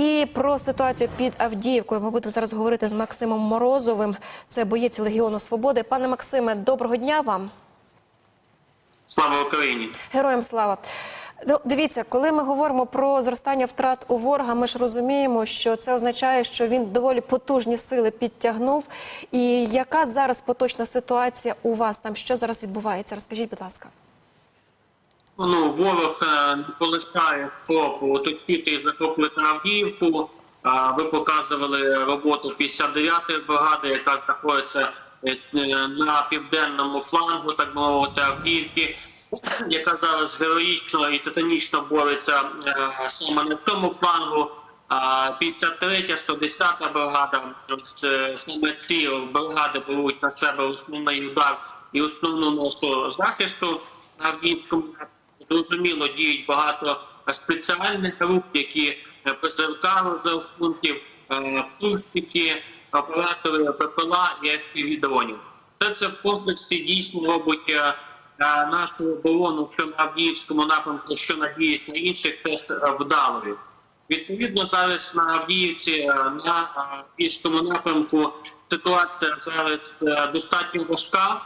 І про ситуацію під Авдіївкою ми будемо зараз говорити з Максимом Морозовим. Це боєць Легіону Свободи. Пане Максиме, доброго дня вам. Слава Україні! Героям слава. Ну, Дивіться, коли ми говоримо про зростання втрат у ворога, ми ж розуміємо, що це означає, що він доволі потужні сили підтягнув. І яка зараз поточна ситуація у вас там? Що зараз відбувається? Розкажіть, будь ласка. Ну, ворог не полишає спробу оточити і захопити Авдіївку. Ви показували роботу 59-ї бригади, яка знаходиться е, е, на південному флангу, так мовити, Авдіївки, яка зараз героїчно і титанічно бореться е, саме на цьому флангу. А 53 110 бригада, саме ці бригади беруть на себе основний удар і основну носу захисту на Авдіївському. Зрозуміло, діють багато спеціальних груп, які е, ПЗРК розрахунків, е, пустики, оператори ППЛА і FPV-дронів. Все це в комплексі дійсно робить е, е, нашу оборону що на Авдіївському напрямку, що надіюсь на інших теж вдалою. Відповідно, зараз на Авдіївці на Авдіївському напрямку ситуація зараз достатньо важка.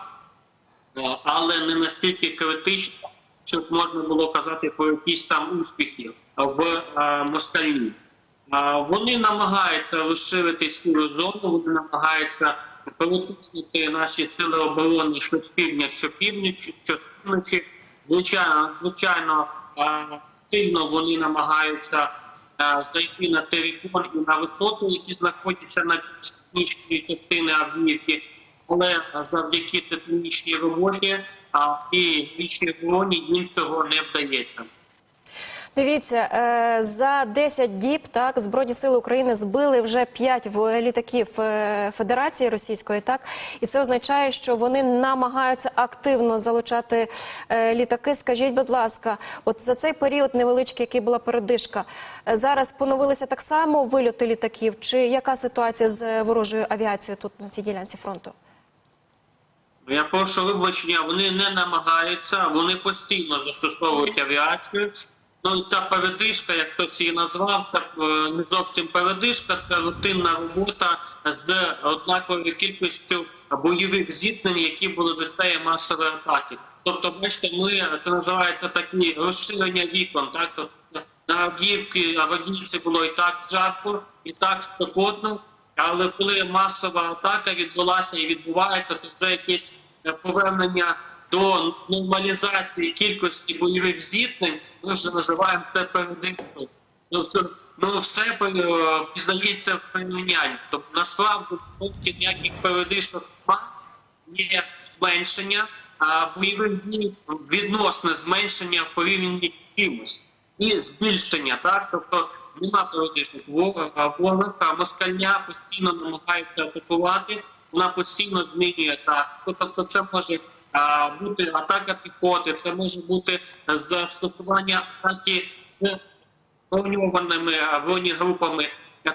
Але не настільки критично, щоб можна було казати про якісь там успіхи в е, москалі. Вони намагаються розширити сіру зону, вони намагаються перетиснути наші сили оборони що з півдня, що півночі, що з півночі. Звичайно, звичайно, е, сильно вони намагаються е, зайти на територію і на висоти, які знаходяться на північній частині Авдіївки але завдяки титанічній роботі а, і вічній обороні їм цього не вдається. Дивіться, е, за 10 діб так збройні сили України збили вже 5 літаків е, Федерації Російської. Так і це означає, що вони намагаються активно залучати е, літаки. Скажіть, будь ласка, от за цей період невеличкий, який була передишка, зараз поновилися так само вильоти літаків. Чи яка ситуація з ворожою авіацією тут на цій ділянці фронту? Я прошу вибачення, вони не намагаються, вони постійно застосовують авіацію. Ну і та передишка, як хтось її назвав, так е, не зовсім передишка, це рутинна робота з однаковою кількістю бойових зіткнень, які були до цієї масової атаки. Тобто, бачите, ми це називається такі розширення вікон. Так тобто на Авдіївці, Авдіївці було і так жарко, і так спекотно. Але коли масова атака відбулася і відбувається, то це якесь е, повернення до нормалізації кількості бойових зіткнень. Ми вже називаємо це передишкою. Тобто, ну все е, пізнається в порівнянні. Тобто насправді ніяких передишок немає, є зменшення а бойових дій відносне зменшення в порівнянні з чимось і збільшення, так тобто нема періодичних ворога, ворог, а москальня постійно намагається атакувати, вона постійно змінює тактику. Тобто, це може бути атака піхоти, це може бути застосування атаки з броньованими бронегрупами,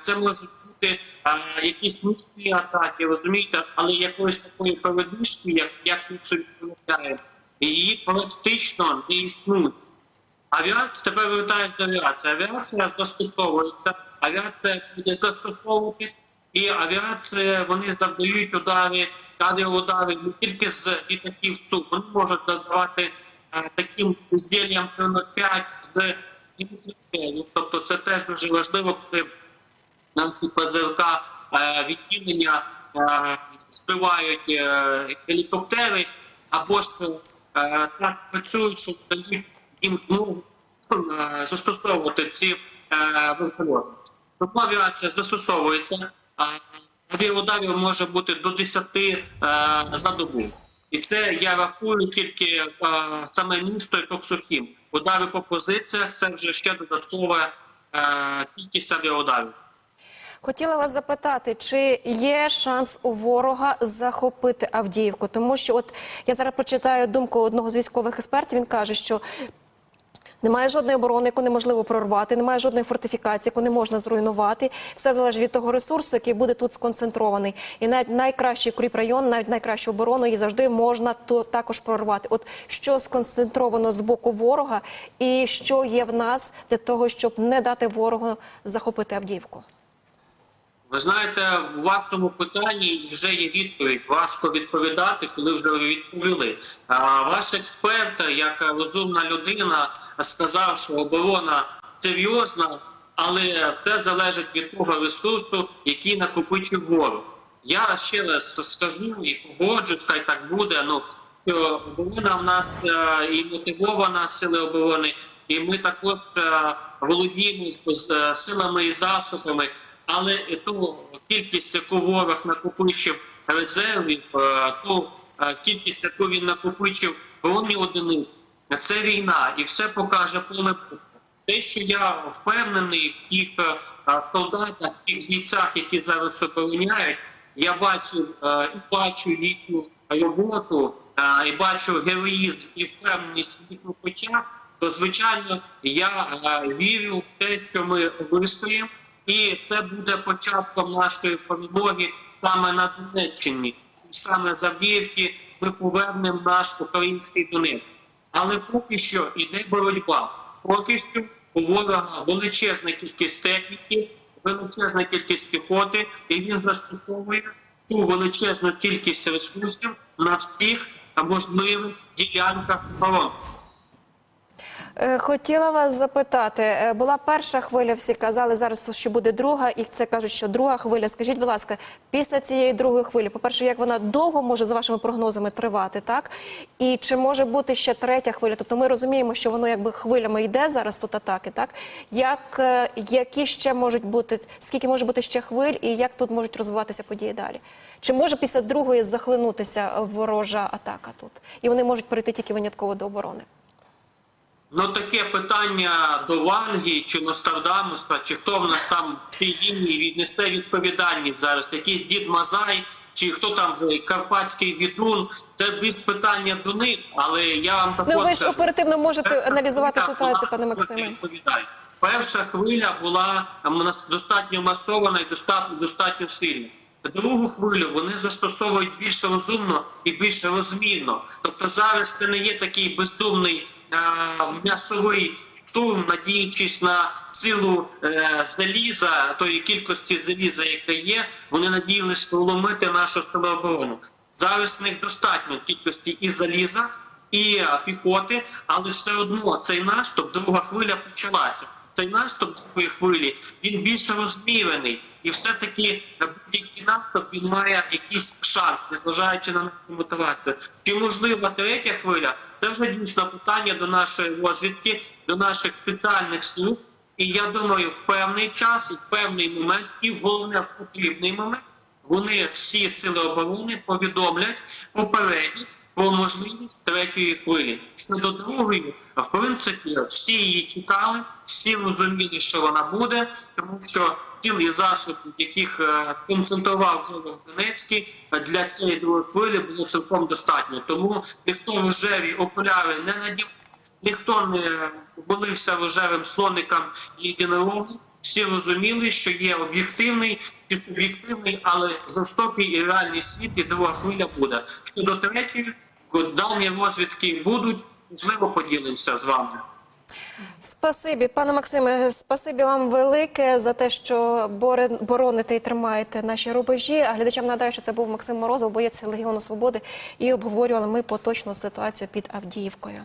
це може бути якісь нічні атаки, розумієте, але якоїсь такої передишки, як, тут собі виглядає, її практично не існує. Авіація тепер вертаюся до авіації. Авіація застосовується, авіація буде застосовуватись, і авіація вони завдають удари, авіаудари не тільки з літаків СУ, вони можуть завдавати е, таким ізділлям 5 з гелікоптерів. Тобто це теж дуже важливо, коли наші ПЗРК е, відділення е, збивають гелікоптери або ж так працюють, що дають їм змогу е, застосовувати ці е, вертольоти. Тому авіація застосовується, авіаударів може бути до 10 е, за добу. І це я рахую тільки саме місто і Токсухім. Удари по позиціях це вже ще додаткова кількість авіаударів. Хотіла вас запитати, чи є шанс у ворога захопити Авдіївку? Тому що, от я зараз прочитаю думку одного з військових експертів. Він каже, що Немає жодної оборони, яку неможливо прорвати, немає жодної фортифікації, яку не можна зруйнувати. Все залежить від того ресурсу, який буде тут сконцентрований. І навіть найкращий укріпрайон, навіть найкращу оборону, її завжди можна то також прорвати. От що сконцентровано з боку ворога, і що є в нас для того, щоб не дати ворогу захопити Авдіївку. Ви знаєте, в вашому питанні вже є відповідь. Важко відповідати, коли вже відповіли. А ваш експерт, як розумна людина, сказав, що оборона серйозна, але все залежить від того ресурсу, який накопичив ворог. Я ще раз скажу і погоджусь, хай так буде. Ну що оборона в нас е, і мотивована сили оборони, і ми також е, володіємо е, силами і засобами. Але ту кількість, яку ворог накопичив резервів, е, ту е, кількість, яку він накопичив броні одиниць, це війна, і все покаже поле. Те, що я впевнений в тих е, солдатах, в тих бійцях, які зараз обороняють, я бачу і бачу їхню роботу, і бачу героїзм і впевненість в їхніх очах, то звичайно я вірю в те, що ми вистоїмо, і це буде початком нашої перемоги саме на Донеччині, саме за Авдіївки ми повернемо наш український Донець. Але поки що йде боротьба. Поки що у ворога величезна кількість техніки, величезна кількість піхоти, і він застосовує ту величезну кількість ресурсів на всіх можливих ділянках фронту. Е, Хотіла вас запитати, е, була перша хвиля, всі казали зараз, що буде друга, і це кажуть, що друга хвиля. Скажіть, будь ласка, після цієї другої хвилі, по-перше, як вона довго може за вашими прогнозами тривати, так? І чи може бути ще третя хвиля? Тобто ми розуміємо, що воно якби хвилями йде зараз тут атаки, так? Як, е, які ще можуть бути, скільки може бути ще хвиль, і як тут можуть розвиватися події далі? Чи може після другої захлинутися ворожа атака тут? І вони можуть перейти тільки винятково до оборони? Ну таке питання до Ванги чи Нострадамуса, чи хто в нас там в цій лінії віднесе відповідальність зараз, якийсь дід Мазай, чи хто там Карпатський відун, це більш питання до них, але я вам також Ну ви ж оперативно можете Перша аналізувати ситуацію, пане Максиме. Перша хвиля була достатньо масована і достатньо достатньо сильна. Другу хвилю вони застосовують більш розумно і більш розмірно. Тобто зараз це не є такий бездумний м'ясовий штурм, надіючись на силу е, заліза, тої кількості заліза, яка є, вони надіялись проломити нашу самооборону. Зараз них достатньо кількості і заліза, і е, піхоти, але все одно цей наступ, друга хвиля почалася. Цей наступ другої хвилі він більш розмірений, і все-таки будь-який наступ він має якийсь шанс, незважаючи на нашу мотивацію. Чи можлива третя хвиля? Це вже дійсно питання до нашої розвідки, до наших спеціальних служб. І я думаю, в певний час, і в певний момент, і головне в потрібний момент вони всі сили оборони повідомлять попередять про можливість третьої хвилі. Щодо другої, в принципі, всі її чекали, всі розуміли, що вона буде, тому що цілі засоби, яких е, концентрував Донецький, е, для цієї другої хвилі було цілком достатньо. Тому ніхто рожеві окуляри не надів, ніхто не болився рожевим слоникам і єдинорогом. Всі розуміли, що є об'єктивний чи суб'єктивний, але жорстокий і реальний світ, і друга хвиля буде. Щодо третьої, дані розвідки будуть, можливо, поділимося з вами. Спасибі, пане Максиме, спасибі вам велике за те, що бороните і тримаєте наші рубежі. А глядачам нагадаю, що це був Максим Морозов, боєць Легіону Свободи, і обговорювали ми поточну ситуацію під Авдіївкою.